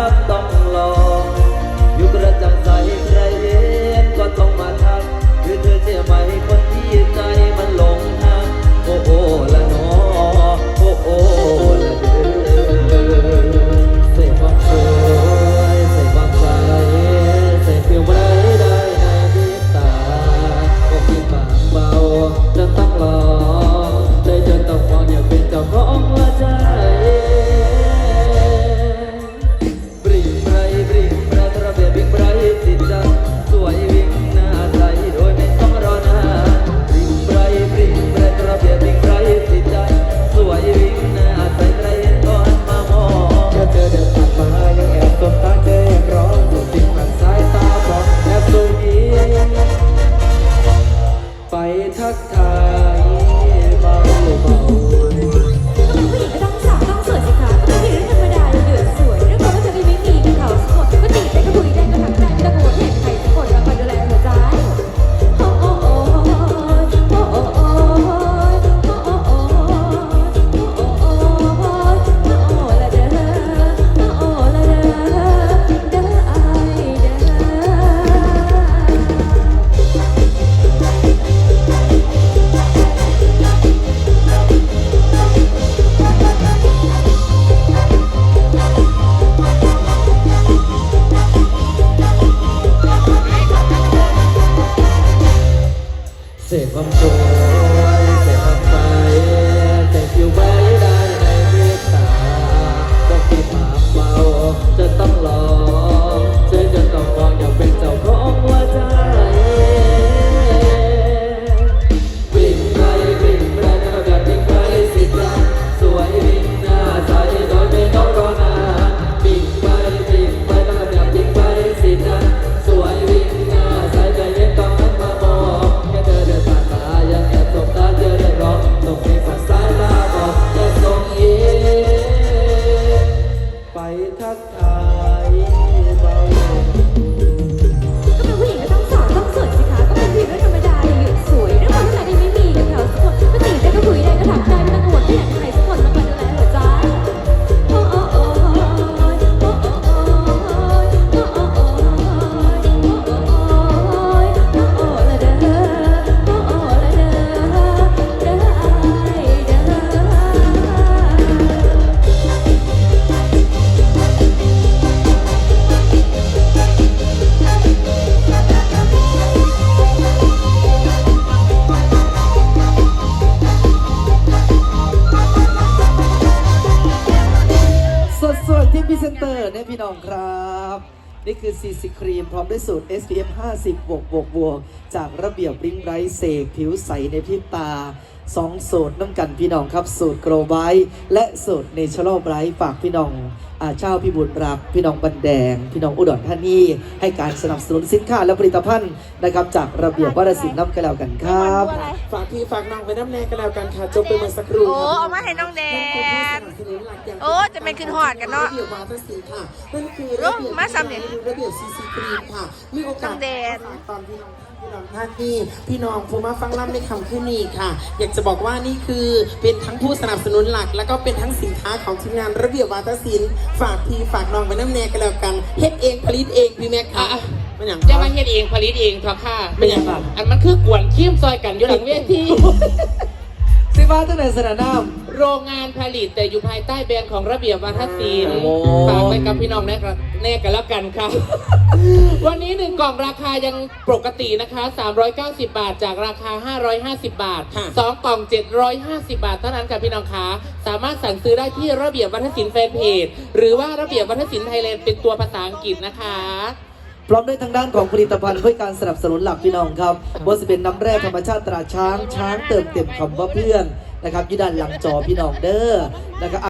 rabba เตอร์เนี่ยพี่น้องครับ นี่คือซีซีครีมพร้อมด้วยสูตร SPF 50 บวกบวกบวกจากระเบียบริ้งไรเสกผิวใสในพริบตา สองสูตรน้ำกันพี่น้องครับ สูตรโกลไบและสูตรเนเชอรัลไบรท์ฝากพี่น้องอาเจ้าพี่บุญรัก พี่น้องบันแดง พี่น้องอุดรธานีให้การสนับสนุนสินค้าและผลิตภัณฑ์นะครับ จากระเบียบวัฒนศิลป์น้ำกันแล้วกันครับ ฝากพี่ฝากน้องไปน้ำแน่กันแล้วกันค่ะจบไปเมื่อสักครู่โอ้ครับเอามาให้น้องแดนนั่นคือผู้สนับสนุนหลักอย่างโอ้จะเป็นขึ้นฮอดกันเนาะระเบียบวาทศิลป์ค่ะนั่นคือระเบียบโอ้มาซ้ำเนี่ยระเบียบซีซีครีมค่ะมีโอกาสน้องแดนฝากตอนพี่น้องพี่น้องท่านที่พี่น้องผู้มาฟังล่ำในคำขึ้นนี้ค่ะ อยากจะบอกว่านี่คือเป็นทั้งผู้สนับสนุนหลัก แล้วก็เป็นทั้งสินค้าของทีมงานระเบียบวาทศิลป์ฝากพี่ฝากน้องไปน้ำแน่กันแล้วกันเฮ็ดเองผลิตเองพี่แม็กค่ะไม่อย่างจะคมารับเฮ็ดเองผลิตเองเถอะค่ะ เป็นหยังครับอันมันคือกวนขี้มซอยกันอยู่หลังเวที สิบ้าตั้งแต่สนามน้โรงงานผลิตแต่อยู่ภายใต้แบรนด์ของระเบียบวัฒนศิลป์โอ้ ฝากไว้กับพี่น้องแน่กันแน่กันแล้วกันค่ะวันนี้หนึ่งกล่องราคายังปกตินะคะ 390 บาท จากราคา 550 บาทค่ะสองกล่อง 750 บาทเท่านั้นค่ะพี่น้องคะสามารถสั่งซื้อได้ที่ระเบียบวัฒนศิลป์แฟนเพจหรือว่าระเบียบวัฒนศิลป์ไทยแลนด์เป็นตัวภาษาอังกฤษนะคะ พร้อมด้วยทางด้านของผลิตภัณฑ์เพื่อการสนับสนุนหลักพี่น้องครับว่าจะเป็นน้ำแร่ธรรมชาติตราช้างช้างเติมเต็มคำว่าเพื่อนนะครับอยี่ด้านหลังจอพี่น้องเด้อนะครับ